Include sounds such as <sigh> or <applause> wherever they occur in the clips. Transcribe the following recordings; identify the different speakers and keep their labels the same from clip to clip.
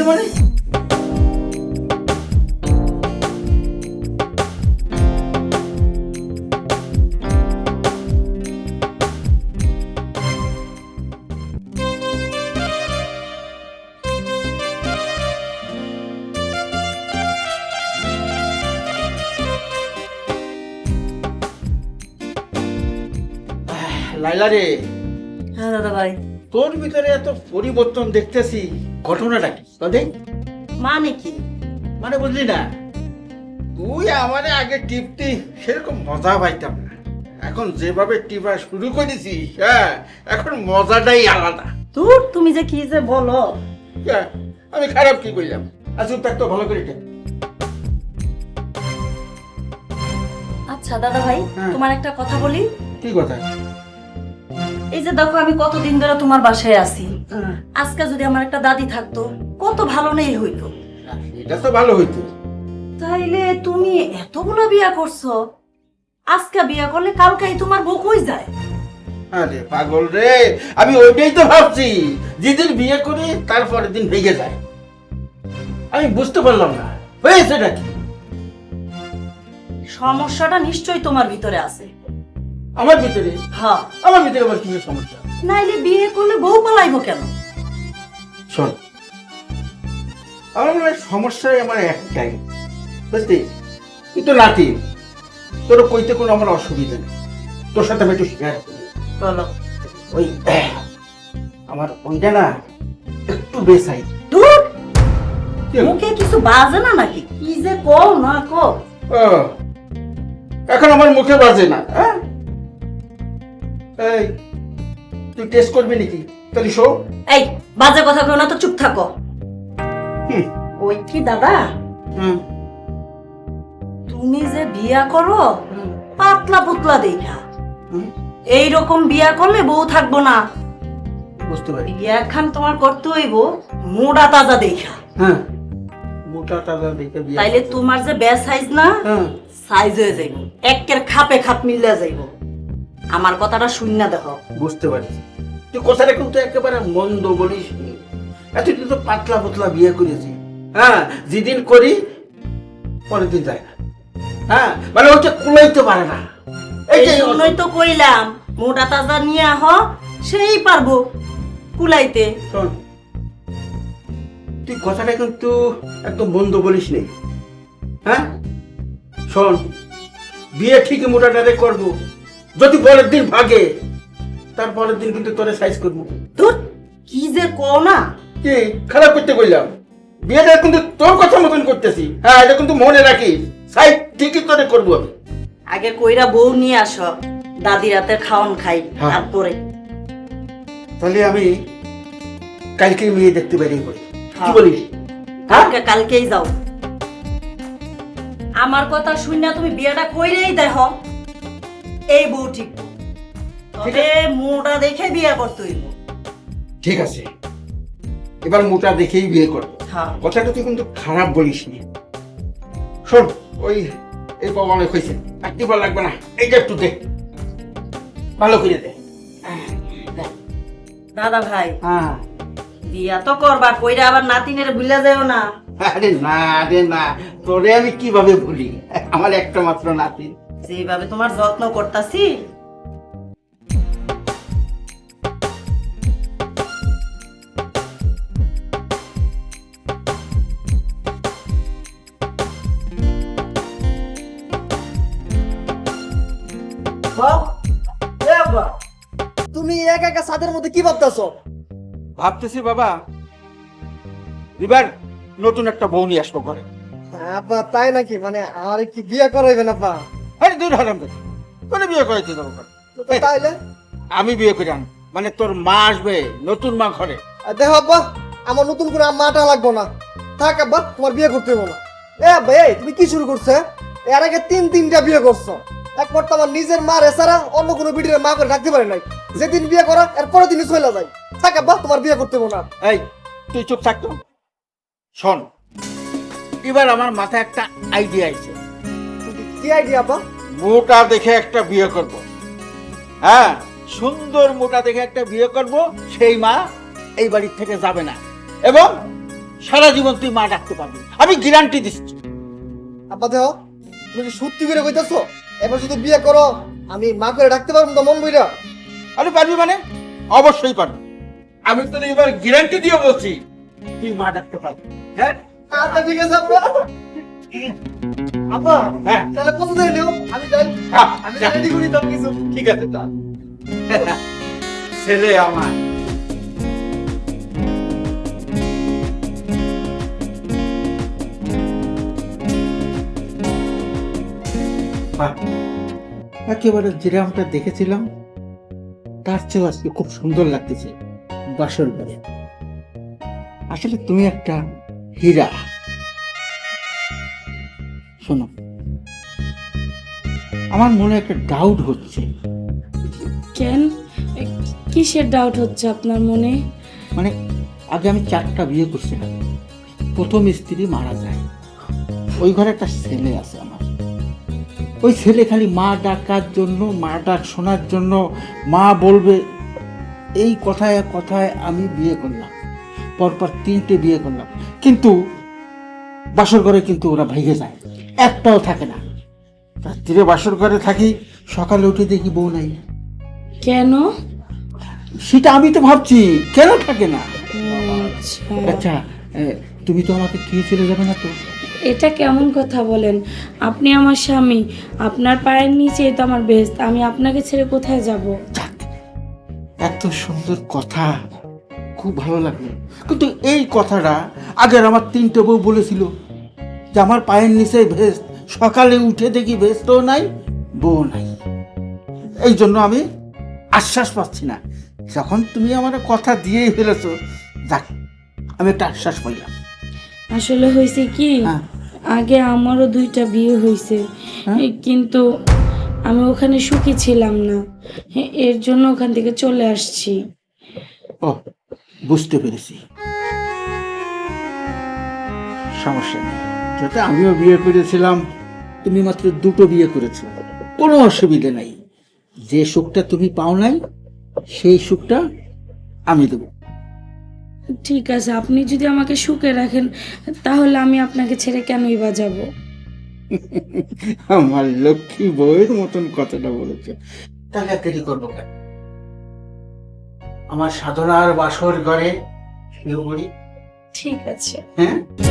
Speaker 1: হয়েছে মানে লাইলা রে।
Speaker 2: হ্যাঁ দাদা ভাই।
Speaker 1: তোর ভিতরে এত পরিবর্তন দেখতেছি ঘটনাটা কি? দেখ
Speaker 2: মানে কি?
Speaker 1: মানে বুঝলি না তুই আমার আগে টিপতি সেরকম মজা পাইতাম না। এখন যেভাবে টিপা শুরু করেছিস হ্যাঁ এখন মজাটাই আলাদা।
Speaker 2: দূর তুমি যে কি যে বলো।
Speaker 1: হ্যাঁ, আমি খারাপ কি করলাম তাক তো ভালো করে।
Speaker 2: আচ্ছা দাদা ভাই
Speaker 1: হ্যাঁ।
Speaker 2: তোমার একটা কথা বলি।
Speaker 1: কি কথা?
Speaker 2: এই যে দেখো আমি কতদিন ধরে তোমার বাসায় আছি। আজকে যদি আমার একটা দাদি থাকতো কত ভালো নেই হইতো।
Speaker 1: এটা তো ভালো হইতো।
Speaker 2: তাইলে তুমি এতগুলো বিয়া করছ আজকে বিয়া করলে কালকেই তোমার বউ কই যায়?
Speaker 1: আরে পাগল রে আমি ওইটাই তো ভাবছি যেদিন বিয়ে করি তারপরের দিন ভেঙে যায়। আমি বুঝতে পারলাম না হয়েছে নাকি?
Speaker 2: সমস্যাটা নিশ্চয়ই তোমার ভিতরে আছে।
Speaker 1: আমার ভিতরে?
Speaker 2: হ্যাঁ।
Speaker 1: আমার ভিতরে আবার কি সমস্যা?
Speaker 2: নাইলে বিয়ে করলে বউ পালাইবো কেন?
Speaker 1: শোন আমার মনে সমস্যাই আমার একটাই। বুঝলি? তুই তো নাতি। তোর কইতে কোনো আমার অসুবিধা নেই। তোর সাথে আমি একটু শেয়ার করি।
Speaker 2: বলো।
Speaker 1: ওই আমার ওইটা না একটু বেসাই।
Speaker 2: দূর মুখে কিছু বাজে না নাকি? কি যে কও না কও।
Speaker 1: এখন আমার মুখে বাজে না হ্যাঁ? এই তুই টেস্ট করবি নাকি? তাহলে শো।
Speaker 2: এই বাজে কথা কেউ না তো চুপ থাকো। ওই কি দাদা? তুমি যে বিয়া করো পাতলা পুতলা দেখা এই রকম বিয়া করলে বউ থাকব না।
Speaker 1: বুঝতে পারি।
Speaker 2: বিয়া খান তোমার করতে হইব মোটা তাজা দেখা
Speaker 1: হ্যাঁ। মোটা তাজা দেখে
Speaker 2: তাইলে তোমার যে বে সাইজ না
Speaker 1: হ্যাঁ।
Speaker 2: সাইজ হয়ে যাইব। একের খাপে খাপ মিললে যাইব। আমার কথাটা শুন দেখো।
Speaker 1: বুঝতে পারছি। তুই কথাটা কিন্তু একেবারে মন্দ বলিস এতদিন তো পাতলা পাতলা বিয়ে করেছি। হ্যাঁ যেদিন করি পরের দিন যায় না। হ্যাঁ মানে ওটা কুলাইতে পারে না। এই
Speaker 2: জন্যই তো কইলাম মোটা তাজা নিয়ে আহ সেই পারব কুলাইতে।
Speaker 1: শোন তুই কথাটা কিন্তু একদম মন্দ বলিস নি। হ্যাঁ? শোন বিয়ে ঠিকই মোটাটারে করব। যদি পরের দিন ভাগে তারপরের দিন কিন্তু তোরে সাইজ করব।
Speaker 2: ধুর কি যে কও না।
Speaker 1: কি? খারাপ করতে বললাম। বিয়েটা কিন্তু তোর কথা মতন করতেছি। হ্যাঁ এটা কিন্তু মনে রাখিস। সাইড ঠিকই তোরে করব আমি।
Speaker 2: আগে কইরা বউ নিয়ে আসো দাদি রাতে খাওন খাই
Speaker 1: হ্যাঁ।
Speaker 2: তারপরে।
Speaker 1: তাহলে আমি কালকে মেয়ে দেখতে বেরিয়ে পড়ি। কি
Speaker 2: হ্যাঁ।
Speaker 1: বলিস? হ্যাঁ?
Speaker 2: কালকে কালকেই যাও। আমার কথা শুন তুমি বিয়েটা কইরেই দেখো এই বউ ঠিক তবে মোটা দেখে বিয়ে করতে হইব।
Speaker 1: ঠিক আছে। এবার মোটা দেখেই বিয়ে করব।
Speaker 2: হ্যাঁ।
Speaker 1: কথাটা তুই কিন্তু খারাপ বলিস নি। শোন ওই এই পাওয়া অনেক হয়েছে। আর দিবার লাগবে না। এইটা একটু দে। ভালো করে দে।
Speaker 2: দাদা ভাই
Speaker 1: হ্যাঁ।
Speaker 2: বিয়া তো করবা কইরা আবার নাতিনের ভুলে যাও না।
Speaker 1: আরে না রে না। তোরে আমি কীভাবে ভুলি? আমার একটা মাত্র নাতি।
Speaker 2: যেভাবে তোমার যত্ন করতাছি।
Speaker 3: তুমি একা একা ছাদের মধ্যে কি ভাবতেছো?
Speaker 1: ভাবতেছি বাবা এবার নতুন একটা বউ নিয়ে আসব ঘরে।
Speaker 3: আপা তাই নাকি? মানে আমার কি বিয়ে করাইবেন আপা
Speaker 1: আরে দূর হারাম দে বিয়ে করাইতে যাব ঘরে।
Speaker 3: তো তাইলে?
Speaker 1: আমি বিয়ে করে আন মানে তোর মা আসবে নতুন মা ঘরে।
Speaker 3: দেখো আব্বা আমার নতুন করে মাটা লাগবো না। থাক আব্বা তোমার বিয়ে করতে হইবো না। এ আব্বা তুমি কি শুরু করছে? এর আগে তিন তিনটা বিয়ে করছ। একবার তো আমার নিজের মা এছাড়া অন্য কোনো মা করে রাখতে পারে নাই। যেদিন বিয়ে করো এর পরের দিনই চলে যায়। থাক আব্বা তোমার বিয়ে করতে হইবো না।
Speaker 1: এই তুই চুপ থাকতো শোন এবার আমার মাথায় একটা আইডিয়া আছে
Speaker 3: কি আইডিয়া আব্বা?
Speaker 1: মোটা দেখে একটা বিয়ে করব। হ্যাঁ সুন্দর মোটা দেখে একটা বিয়ে করব সেই মা এই বাড়ির থেকে যাবে না। এবং সারা জীবন তুই মা ডাকতে পারবি আমি গ্যারান্টি দিচ্ছি।
Speaker 3: আব্বা দেখো তুমি কি সত্যি করে কইতাছো? এবার যদি বিয়ে করো আমি মা করে ডাকতে পারব তো মন বইরা?
Speaker 1: আরে পারবি মানে? অবশ্যই পারবি। আমি তো এবার গ্যারান্টি দিয়ে বলছি তুই মা ডাকতে পারবি। হ্যাঁ?
Speaker 3: আচ্ছা ঠিক আছে আব্বা। আব্বা
Speaker 1: হ্যাঁ।
Speaker 3: তাহলে কত দিন নিও আমি যাই।
Speaker 1: হ্যাঁ,
Speaker 3: আমি রেডি করি সব কিছু।
Speaker 1: ঠিক আছে তা ছেলে আমার একেবারে যেরামটা দেখেছিলাম তার চেয়েও আজকে খুব সুন্দর লাগতেছে বাসর ঘরে। আসলে তুমি একটা হীরা। শোনো। আমার মনে একটা ডাউট হচ্ছে।
Speaker 4: কেন? কিসের ডাউট হচ্ছে আপনার মনে?
Speaker 1: মানে আগে আমি চারটা বিয়ে করছিলাম। প্রথম স্ত্রী মারা যায়। ওই ঘরে একটা ছেলে আছে আমার। ওই ছেলে খালি মা ডাকার জন্য মা ডাক শোনার জন্য মা বলবে এই কথায় কথায় আমি বিয়ে করলাম। পরপর তিনটে বিয়ে করলাম। কিন্তু বাসর ঘরে কিন্তু ওরা ভেঙে যায়। একটাও থাকে না। রাত্রিরে বাসর ঘরে থাকি সকালে উঠে দেখি বউ নাই।
Speaker 4: কেন?
Speaker 1: সেটা আমি তো ভাবছি কেন থাকে না?
Speaker 4: আচ্ছা।
Speaker 1: আচ্ছা তুমি তো আমাকে দিয়ে চলে যাবে না তো?
Speaker 4: এটা কেমন কথা বলেন? আপনি আমার স্বামী আপনার পায়ের নিচে তো আমার বেস্ট আমি আপনাকে ছেড়ে কোথায় যাব?
Speaker 1: এত সুন্দর কথা খুব ভালো লাগল। কিন্তু এই কথাটা আগের আমার তিনটে বউ বলেছিল। যে আমার পায়ের নিচে ভেস্ট সকালে উঠে দেখি ভেস্টও নাই বউ নাই। এই জন্য আমি আশ্বাস পাচ্ছি না। যখন তুমি আমার কথা দিয়েই ফেলেছো যাক আমি একটা আশ্বাস পাইলাম।
Speaker 4: আসলে হয়েছে কি
Speaker 1: হ্যাঁ।
Speaker 4: আগে আমারও দুইটা বিয়ে হয়েছে
Speaker 1: হ্যাঁ?
Speaker 4: কিন্তু আমি ওখানে সুখী ছিলাম না এর জন্য ওখান থেকে চলে আসছি।
Speaker 1: ও বুঝতে পেরেছি। সমস্যা নেই। যাতে আমিও বিয়ে করেছিলাম। তুমি মাত্র দুটো বিয়ে করেছ। কোনো অসুবিধে নাই। যে সুখটা তুমি পাও নাই সেই সুখটা আমি দেবো।
Speaker 4: ঠিক আছে আপনি যদি আমাকে সুখে রাখেন তাহলে আমি আপনাকে ছেড়ে কেনই বা যাব? <laughs>
Speaker 1: আমার লক্ষ্মী বউয়ের মতন কথাটা বলেছে। তাহলে দেরি করব কেন? আমার সাধনার বাসর ঘরে
Speaker 4: ঠিক আছে।
Speaker 1: হ্যাঁ?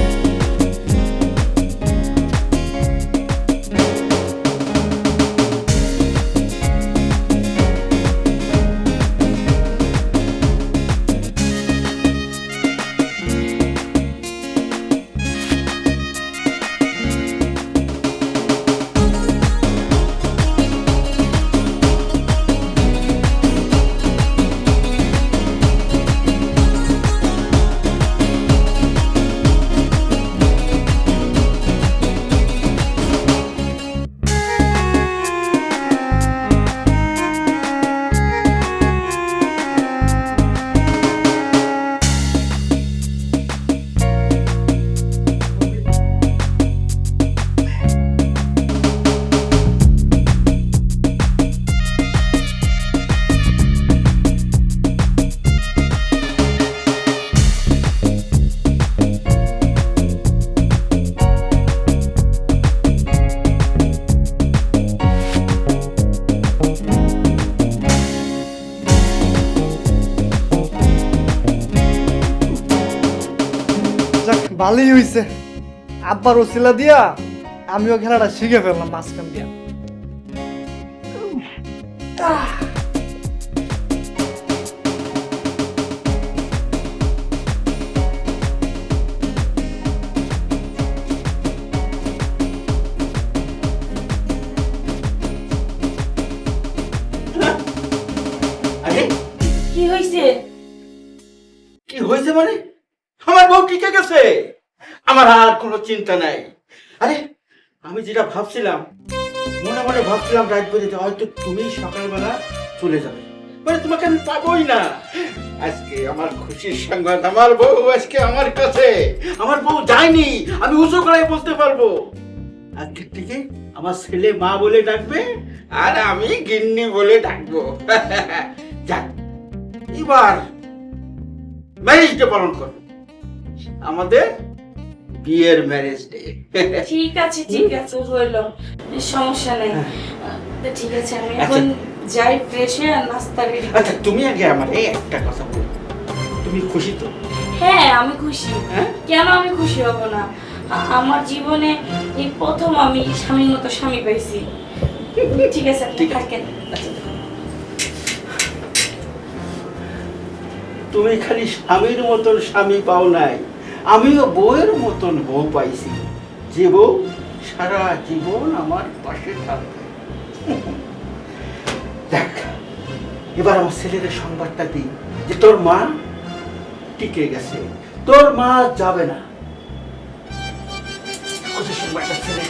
Speaker 3: ভালোই হইছে। আব্বার ওসিলা দিয়া আমিও খেলাটা শিখে ফেললাম মাঝখান দিয়া।
Speaker 4: কি হয়েছে
Speaker 1: কি হয়েছে মানে? আমার বউ টিকে গেছে? আমার আর কোনো চিন্তা নাই। আরে, আমি যেটা ভাবছিলাম, মনে মনে ভাবছিলাম রাত বেরিয়ে হয়তো তুমি সকালবেলা চলে যাবে। মানে তোমাকে আমি পাবোই না। আজকে আমার খুশির সংবাদ আমার বউ আজকে আমার কাছে। আমার বউ যায়নি, আমি উঁচু করে বলতে পারব। আজকের থেকে আমার ছেলে মা বলে ডাকবে, আর আমি গিন্নি বলে ডাকবো। <laughs> যাক, এবার পালন করো। আমাদের বিয়ের ম্যারেজ ডে
Speaker 4: ঠিক আছে ঠিক আছে হইল সমস্যা নাই। তো ঠিক আছে আমি এখন যাই ফ্রেশ হয়ে আর নাস্তা রেডি
Speaker 1: আচ্ছা তুমি আগে আমার এই একটা কথা বলো। তুমি খুশি তো?
Speaker 4: হ্যাঁ আমি খুশি।
Speaker 1: হ্যাঁ?
Speaker 4: কেন আমি খুশি হব না? আমার জীবনে এই প্রথম আমি স্বামীর মতো স্বামী পাইছি। ঠিক আছে আপনি
Speaker 1: ঠিক
Speaker 4: থাকেন।
Speaker 1: আচ্ছা। তুমি খালি স্বামীর মতন স্বামী পাও নাই। আমিও বউয়ের মতন বউ পাইছি। যে বউ সারা জীবন আমার পাশে থাকবে। দেখ, এবার আমার ছেলেদের সংবাদটা দিই, যে তোর মা টিকে গেছে। তোর মা যাবে না। কোথায় সংবাদটা ছেলে